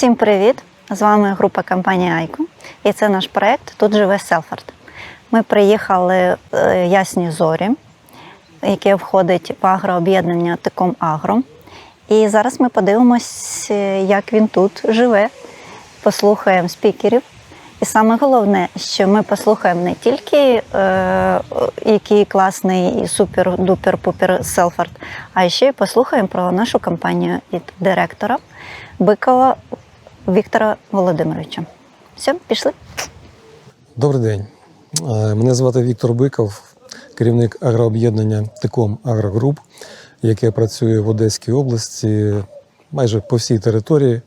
Всім привіт! З вами група компанії Айко, і це наш проект Тут живе Селфорд. Ми приїхали е, Ясні Зорі, яке входить в агрооб'єднання Тиком Агро. І зараз ми подивимось, е, як він тут живе, послухаємо спікерів. І саме головне, що ми послухаємо не тільки е, який класний і супер-дупер-пупер Селфорд, а ще й послухаємо про нашу компанію від директора Бикова Віктора Володимировича. Все, пішли. Добрий день. Е, Мене звати Віктор Биков, керівник агрооб'єднання Тиком Агрогруп, яке працює в Одеській області майже по всій території,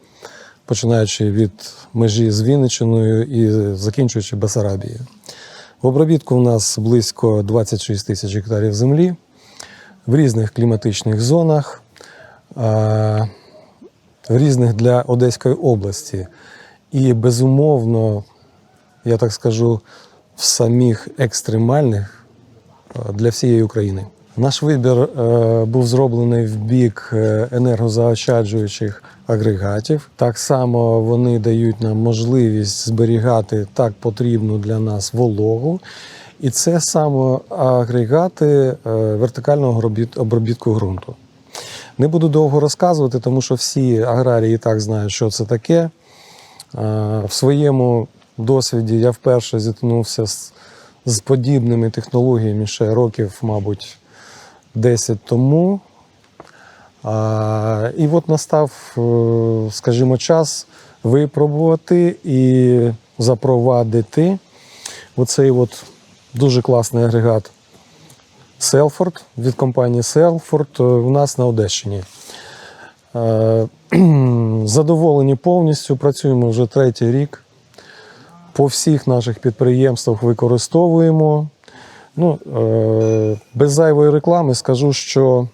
починаючи від межі з Вінниччиною і закінчуючи Басарабією. В обробітку у нас близько 26 тисяч гектарів землі в різних кліматичних зонах, е, різних для Одеської області. І безумовно, я так скажу, в самих екстремальних е, для всієї України. Наш вибір е, був зроблений в бік е, енергозаощаджуючих агрегатів. Так само вони дають нам можливість зберігати так потрібну для нас вологу. І це саме агрегати вертикального обробіт- обробітку ґрунту. Не буду довго розказувати, тому що всі аграрії і так знають, що це таке. Е, В своєму досвіді я вперше зіткнувся з, з подібними технологіями ще років, мабуть, 10 тому. І от настав, е, скажімо, час випробувати і запровадити оцей от дуже класний агрегат Селфорд від компанії Селфорд у нас на Одещині. Е, Задоволені повністю, працюємо вже третій рік. По всіх наших підприємствах використовуємо. Ну, е, без зайвої реклами скажу, що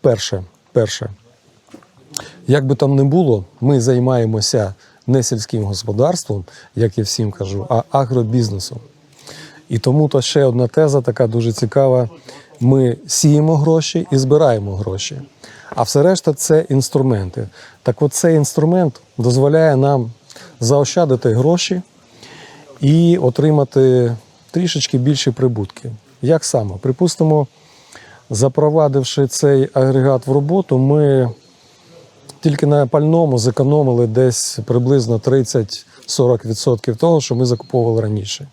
перше, перше, як би там не було, ми займаємося не сільським господарством, як я всім кажу, а агробізнесом. І тому то ще одна теза така дуже цікава. Ми сіємо гроші і збираємо гроші. А все решта це інструменти. Так от цей інструмент дозволяє нам заощадити гроші і отримати трішечки більші прибутки. Як саме? Припустимо, запровадивши цей агрегат в роботу, ми тільки на пальному зекономили десь приблизно 30-40% того, що ми закуповували раніше.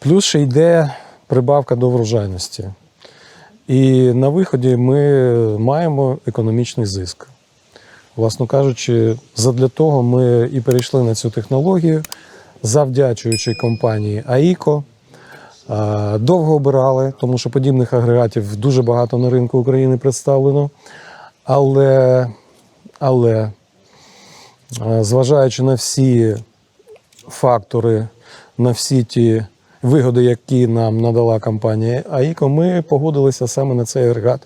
Плюс ще йде прибавка до врожайності. І на виході ми маємо економічний зиск. Власно кажучи, задля того ми і перейшли на цю технологію, завдячуючи компанії АІКО. Довго обирали, тому що подібних агрегатів дуже багато на ринку України представлено. Але, але зважаючи на всі фактори, на всі ті вигоди, які нам надала компанія АІКО, ми погодилися саме на цей агрегат.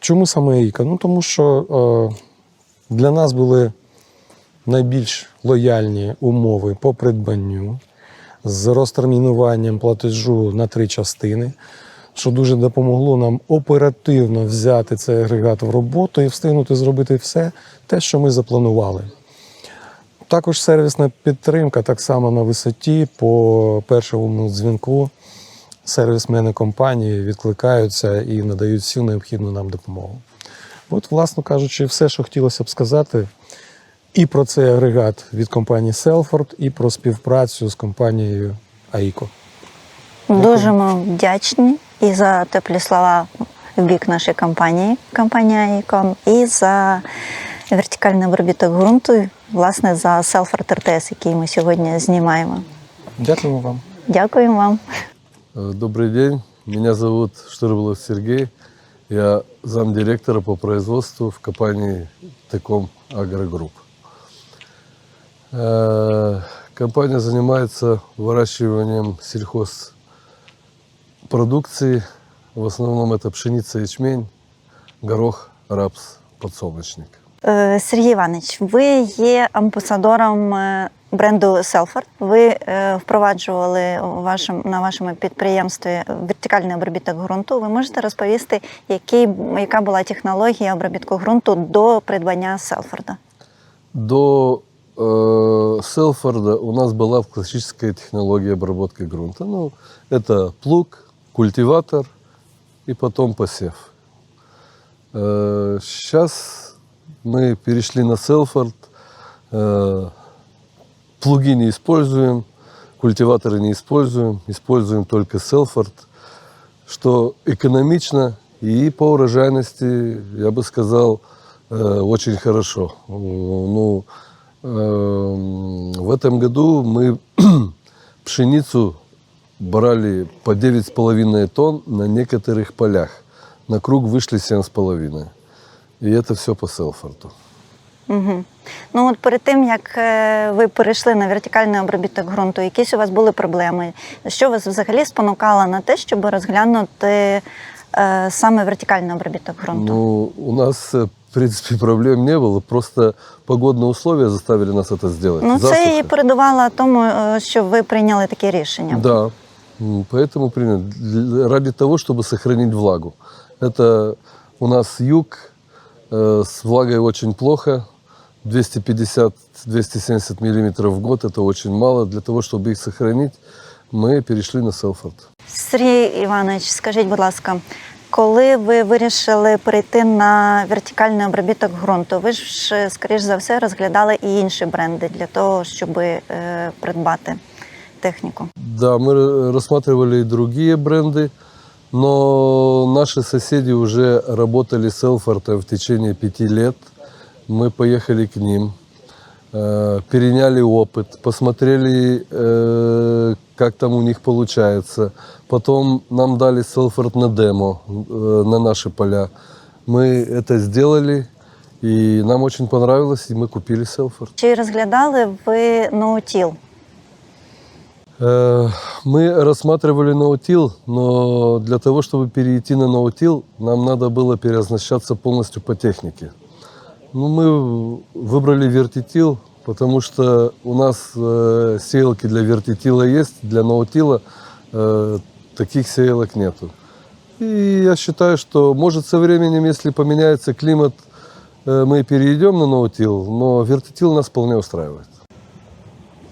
Чому саме АІКО? Ну, тому що для нас були найбільш лояльні умови по придбанню з розтермінуванням платежу на три частини, що дуже допомогло нам оперативно взяти цей агрегат в роботу і встигнути зробити все те, що ми запланували. Також сервісна підтримка так само на висоті по першому дзвінку. Сервісмени компанії відкликаються і надають всю необхідну нам допомогу. От, власно кажучи, все, що хотілося б сказати, і про цей агрегат від компанії Селфорд, і про співпрацю з компанією АІКО. Дуже ми вдячні і за теплі слова в бік нашої компанії, компанія Айко, і за вертикальний обробіток ґрунту, власне, за Селфорд РТС, який ми сьогодні знімаємо. Дякуємо вам. Дякуємо вам. Э, Добрый день, меня зовут Штырбулов Сергей. Я замдиректора по производству в компании Теком Агрогрупп. Э, Компания занимается выращиванием сельхозпродукции. В основном это пшеница, ячмень, горох, рапс, подсолнечник. Е, Сергій Іванович, ви є амбасадором е, бренду Selford. Ви е, впроваджували у вашому, на вашому підприємстві вертикальний обробіток ґрунту. Ви можете розповісти, який, яка була технологія обробітку ґрунту до придбання Селфорда? До э, Селфорда у нас была классическая технология обработки грунта. Ну, это плуг, культиватор и потом посев. Э, сейчас мы перешли на Селфорд. Э, плуги не используем, культиваторы не используем, используем только Селфорд, что экономично и по урожайности, я бы сказал, э, очень хорошо. Ну, эм, в этом году мы пшеницу брали по 9,5 тонн на некоторых полях. На круг вышли 7,5. И это все по Селфорду. Угу. Ну от перед тим як е, ви перейшли на вертикальний обробіток ґрунту, якісь у вас були проблеми? Що вас взагалі спонукало на те, щоб розглянути е, саме вертикальний обробіток ґрунту? Ну, у нас, э, в принципе, проблем не было. Просто погодные условия заставили нас это сделать. Ну, це Засуха. і передувало тому, е, що ви прийняли таке рішення. Да. М, Поэтому приняли. Для- Ради того, чтобы сохранить влагу. Это у нас юг, э, с влагой очень плохо. 250-270 миллиметров в год – это очень мало. Для того, чтобы их сохранить, мы перешли на Селфорд. Сергій Іванович, скажіть, будь ласка, коли ви вирішили перейти на вертикальний обробіток ґрунту, ви ж, е, скоріш за все, розглядали і інші бренди для того, щоб е, придбати техніку. Да, мы р- рассматривали и другие бренды, но наши соседи уже работали с Элфортом в течение пяти лет. Мы поехали к ним, э, переняли опыт, посмотрели, э, как там у них получается. Потом нам дали Селфорд на демо, э, на наши поля. Мы это сделали, и нам очень понравилось, и мы купили Селфорд. Чи розглядали ви ноутіл? Э, Мы рассматривали ноутил, но для того, чтобы перейти на ноутил, нам надо было переоснащаться полностью по технике. Ну, мы выбрали вертитил, потому что у нас э, сеялки для вертитила есть, для ноутила э, таких сеялок нету. И я считаю, что может со временем, если поменяется климат, э, мы перейдем на ноутил, но вертитил нас вполне устраивает.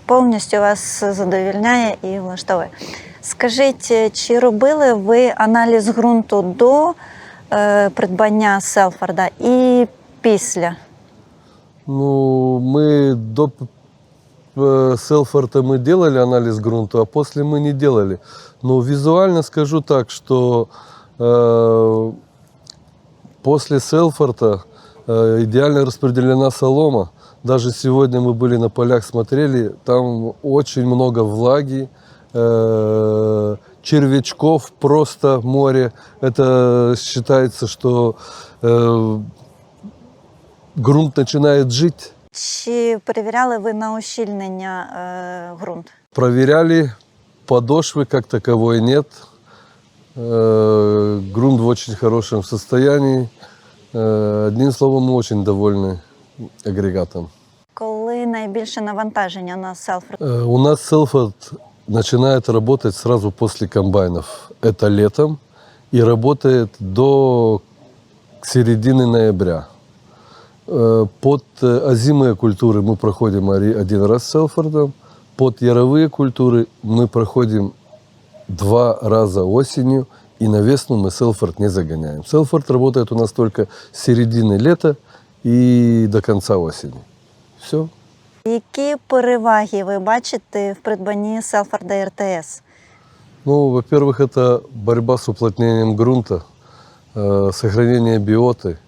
Повністю вас задовільняє і влаштовує. Скажіть, е, чи робили ви аналіз ґрунту до е, придбання Селфорда і після? Ну, мы до э, Селфорта мы делали анализ грунта, а после мы не делали. Но визуально скажу так, что э, после Селфорта э, идеально распределена солома. Даже сегодня мы были на полях, смотрели, там очень много влаги, э, червячков просто море. Это считается, что э, грунт начинает жить. Чи перевіряли ви на ущільнення е, ґрунт? Проверяли, подошвы как таковой нет. Э, Грунт в очень хорошем состоянии. Э, Одним словом, очень довольны агрегатом. Коли найбільше навантаження на Селфорд? Э, У нас Селфорд начинает работать сразу после комбайнов. Это летом и работает до середины ноября. Э, Под озимые культуры мы проходим один раз с Селфордом. Под яровые культуры мы проходим два раза осенью. И на весну мы Селфорд не загоняем. Селфорд работает у нас только с середины лета и до конца осени. Все. Які переваги ви бачите в придбанні Селфорда РТС? Ну, во-первых, это борьба с уплотнением грунта, э, сохранение биоты,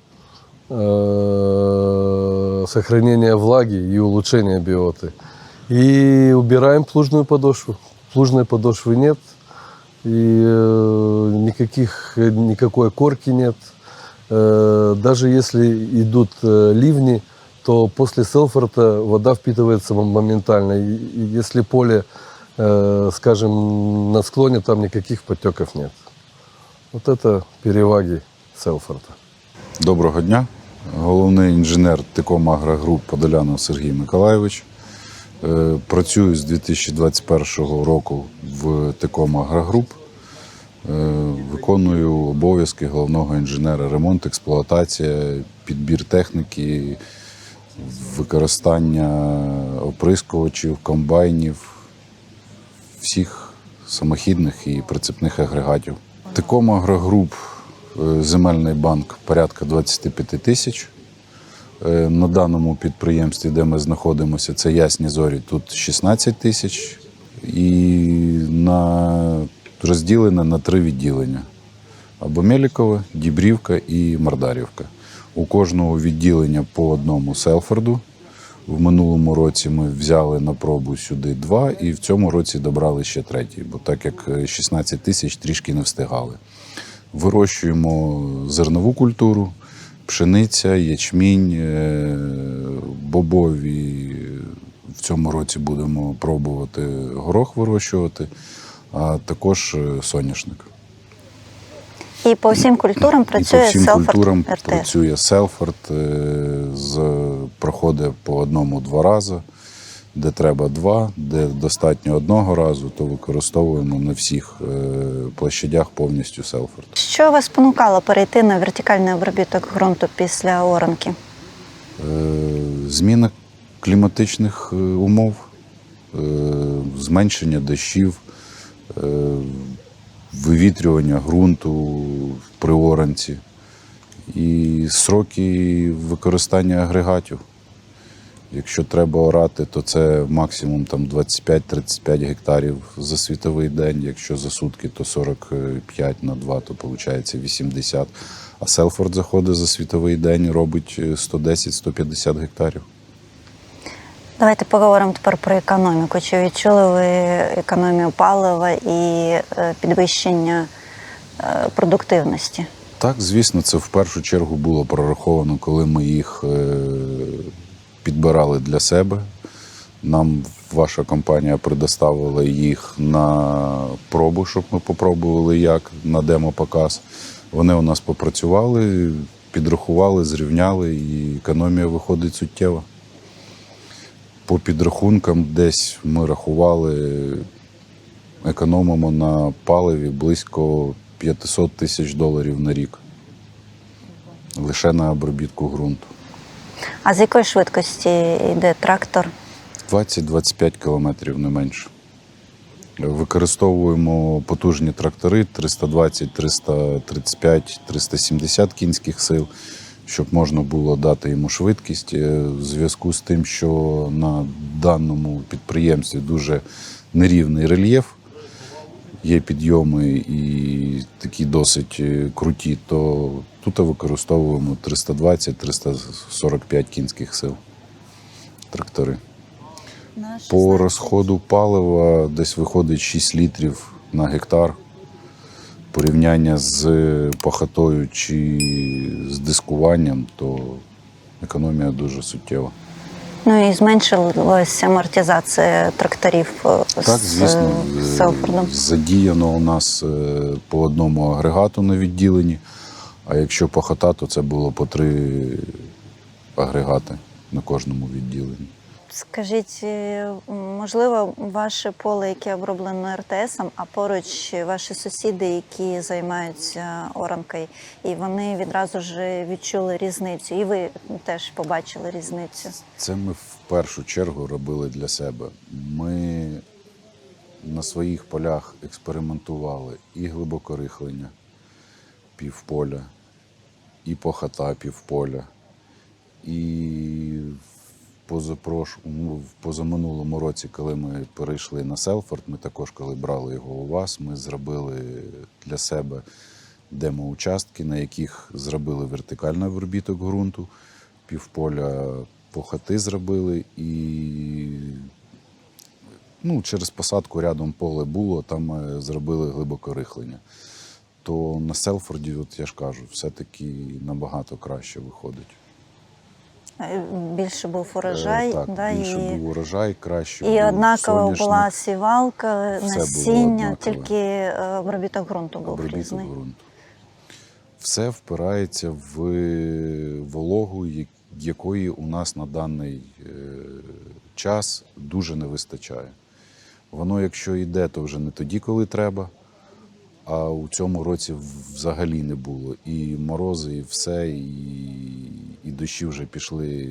э, сохранение влаги и улучшение биоты. И убираем плужную подошву. Плужной подошвы нет, и э, никаких, никакой корки нет. Э, даже если идут э, ливни, то после селфорта вода впитывается мом- моментально. И, и если поле, э, скажем, на склоне, там никаких подтеков нет. Вот это переваги селфорта. Доброго дня. Головний інженер Тиком Агрогруп Подолянов Сергій Миколайович. Е, Працюю з 2021 року в Теком Агрогруп. Е, Виконую обов'язки головного інженера ремонт, експлуатація, підбір техніки, використання оприскувачів, комбайнів, всіх самохідних і прицепних агрегатів. Теком Агрогруп, е, земельний банк порядка 25 тисяч. Е, На даному підприємстві, де ми знаходимося, це Ясні Зорі, тут 16 тисяч. І на, розділене на три відділення: або Мелікове, Дібрівка і Мардарівка. У кожного відділення по одному Селфорду. В минулому році ми взяли на пробу сюди два, і в цьому році добрали ще третій, бо так як е, 16 тисяч трішки не встигали. Вирощуємо зернову культуру, пшениця, ячмінь, е, бобові. В цьому році будемо пробувати горох вирощувати, а також е, соняшник. І по всім культурам І по працює всім Селфорд культурам РТС. працює Селфорд, е, проходить по одному-два рази. Де треба два, де достатньо одного разу, то використовуємо на всіх е, площадях повністю Селфорд. Що вас спонукало перейти на вертикальний обробіток ґрунту після оранки? Е, Зміна кліматичних е, умов, зменшення дощів, вивітрювання ґрунту при оранці і сроки використання агрегатів. Якщо треба орати, то це максимум там 25-35 гектарів за світовий день. Якщо за сутки, то 45 на 2, то виходить 80. А Селфорд заходить за світовий день, робить е, 110-150 гектарів. Давайте поговоримо тепер про економіку. Чи відчули ви економію палива і е, підвищення е, продуктивності? Так, звісно, це в першу чергу було прораховано, коли ми їх е, підбирали для себе. Нам ваша компанія предоставила їх на пробу, щоб ми попробували як на демо-показ. Вони у нас попрацювали, підрахували, зрівняли, і економія виходить суттєва. По підрахункам десь ми рахували, економимо на паливі близько 500 тисяч доларів на рік. Лише на обробітку ґрунту. А з якої швидкості йде трактор? 20-25 кілометрів не менше. Використовуємо потужні трактори 320, 335, 370 кінських сил, щоб можна було дати йому швидкість. Е, В зв'язку з тим, що на даному підприємстві дуже нерівний рельєф, є підйоми і такі досить е, круті, то тут використовуємо 320-345 кінських сил трактори. По розходу палива десь виходить 6 літрів на гектар. Порівняння з пахотою чи з дискуванням, то економія дуже суттєва. Ну і зменшилася амортизація тракторів е, Так, з, звісно, з е, Селфордом. задіяно у нас е, по одному агрегату на відділенні, а якщо пахота, то це було по три агрегати на кожному відділенні. Скажіть, е, можливо, ваше поле, яке оброблено РТСом, а поруч ваші сусіди, які займаються оранкою, і вони відразу ж відчули різницю, і ви теж побачили різницю. Це ми в першу чергу робили для себе. Ми на своїх полях експериментували і глибокорихлення півполя, і похота півполя, і позапрош... ну, в позаминулому році, коли ми перейшли на Селфорд, ми також, коли брали його у вас, ми зробили для себе демо-участки, на яких зробили вертикальний обробіток ґрунту, півполя похоти зробили і ну, через посадку рядом поле було, там ми зробили глибокорихлення. То на Селфорді, от я ж кажу, все-таки набагато краще виходить. Е, Більше був урожай, Е, так, да, більше і, був урожай, краще і був однакова соняшник, була сівалка, Все насіння, тільки е, обробіток ґрунту був обробіток різний. ґрунту. Все впирається в вологу, якої у нас на даний час дуже не вистачає. Воно, якщо йде, то вже не тоді, коли треба. А у цьому році взагалі не було. І морози, і все, і, і дощі вже пішли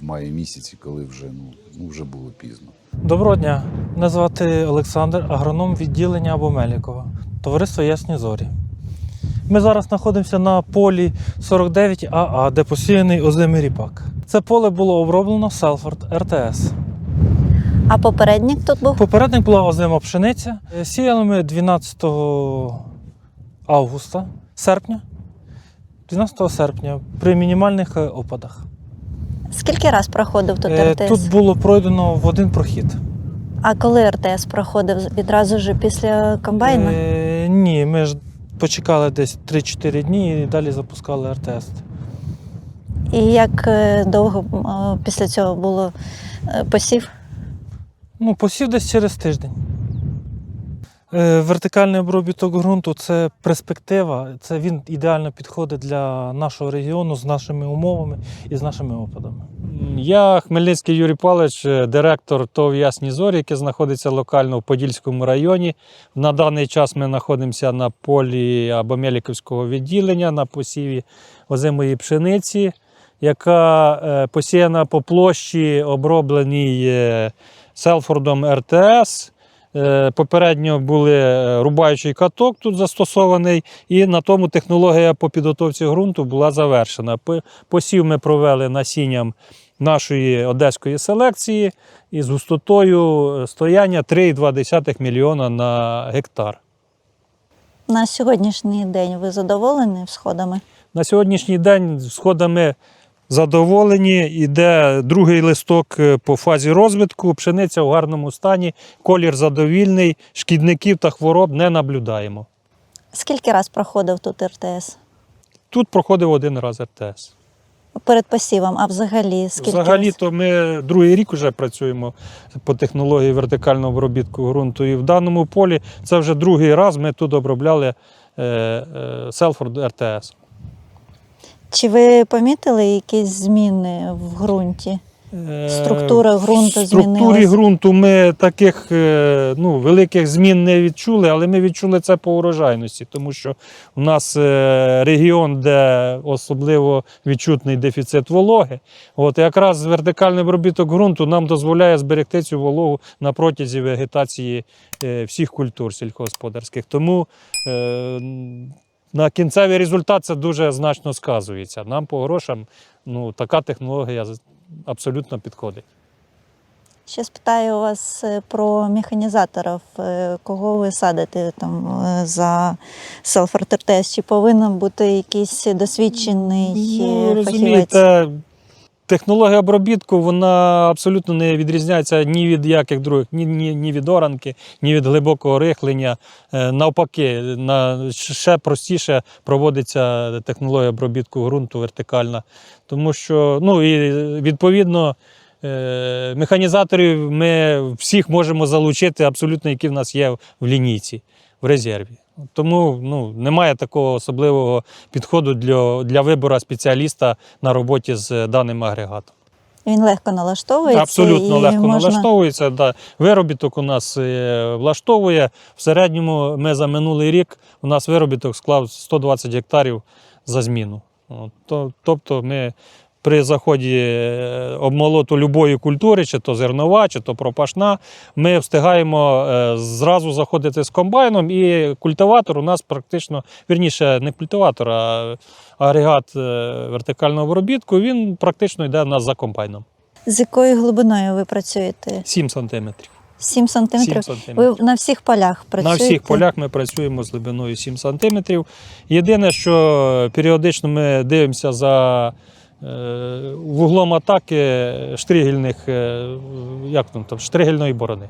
в маї місяці, коли вже, ну, ну, вже було пізно. Доброго дня. Мене звати Олександр, агроном відділення Абомелікова, товариство Ясні Зорі. Ми зараз знаходимося на полі 49 АА, де посіяний озимий ріпак. Це поле було оброблено Селфорд РТС. А попередник тут був? Попередник була озима пшениця. Е, Сіяли ми 12 августа, серпня. 12 серпня при мінімальних е, опадах. Скільки раз проходив тут Е, РТС? Тут було пройдено в один прохід. А коли РТС проходив відразу ж після комбайна? Е, ні, ми ж почекали десь 3-4 дні і далі запускали РТС. І як довго після цього було посів? Ну, посів десь через тиждень. Е, Вертикальний обробіток ґрунту це перспектива. Це він ідеально підходить для нашого регіону з нашими умовами і з нашими опадами. Я Хмельницький Юрій Павлович, е, директор ТОВ Ясні Зорі, яке знаходиться локально в Подільському районі. На даний час ми знаходимося на полі Абомеліковського відділення на посіві озимої пшениці, яка е, посіяна по площі, обробленій Селфордом РТС. Е, Попередньо були е, рубаючий каток тут застосований, і на тому технологія по підготовці ґрунту була завершена. Посів ми провели насінням нашої одеської селекції із густотою е, стояння 3,2 мільйона на гектар. На сьогоднішній день ви задоволені всходами? На сьогоднішній день сходами задоволені. Іде другий листок е, по фазі розвитку. Пшениця в гарному стані, колір задовільний, шкідників та хвороб не наблюдаємо. Скільки раз проходив тут РТС? Тут проходив один раз РТС. Перед посівом, а взагалі скільки? Взагалі-то ми другий рік вже працюємо по технології вертикального обробітку ґрунту. І в даному полі це вже другий раз ми тут обробляли е, е, Селфорд РТС. Чи ви помітили якісь зміни в ґрунті? Е, Структура ґрунту В структурі ґрунту ми таких е, ну, великих змін не відчули, але ми відчули це по урожайності, тому що у нас е, регіон, де особливо відчутний дефіцит вологи. От якраз вертикальний обробіток ґрунту нам дозволяє зберегти цю вологу на протязі вегетації всіх культур сільськогосподарських. Тому на кінцевий результат це дуже значно сказується. Нам по грошам ну, така технологія абсолютно підходить. Ще спитаю вас е, про механізаторів. Е, Кого ви садите там е, за Селфорд РТС? Чи повинен бути якийсь досвідчений Ну, фахівець? розумієте, технологія обробітку вона абсолютно не відрізняється ні від яких других, ні, ні, ні від оранки, ні від глибокого рихлення. Е, Навпаки, на ще простіше проводиться технологія обробітку ґрунту вертикальна. Тому що, ну і відповідно. е, Механізаторів ми всіх можемо залучити, абсолютно, які в нас є в лінійці, в резерві. Тому ну, немає такого особливого підходу для, для вибору спеціаліста на роботі з даним агрегатом. Він легко налаштовується. Абсолютно і легко можна... налаштовується. Да. Виробіток у нас е, влаштовує. В середньому ми за минулий рік у нас виробіток склав 120 гектарів за зміну. Тобто ми при заході е, обмолоту любої культури, чи то зернова, чи то пропашна, ми встигаємо е, зразу заходити з комбайном, і культиватор у нас практично, вірніше, не культиватор, а агрегат е, вертикального обробітку, він практично йде у нас за комбайном. З якою глибиною ви працюєте? 7 сантиметрів. 7 сантиметрів? 7 сантиметрів. Ви на всіх полях працюєте? На всіх полях ми працюємо з глибиною 7 сантиметрів. Єдине, що періодично ми дивимося за вуглом атаки штригельних, е, як там, там, штригельної борони.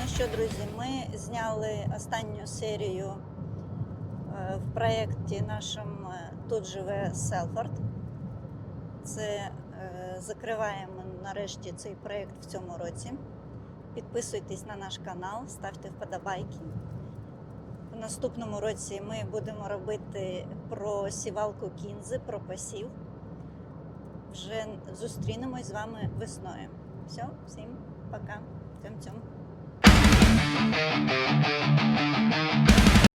Ну останню серію е, в проєкті нашому е, Тут живе Селфорд. Це е, закриваємо нарешті цей проєкт в цьому році. Підписуйтесь на наш канал, ставте вподобайки. В наступному році ми будемо робити про сівалку кінзи, про посів. Вже зустрінемось з вами весною. Все, всім пока. Цьом-цьом.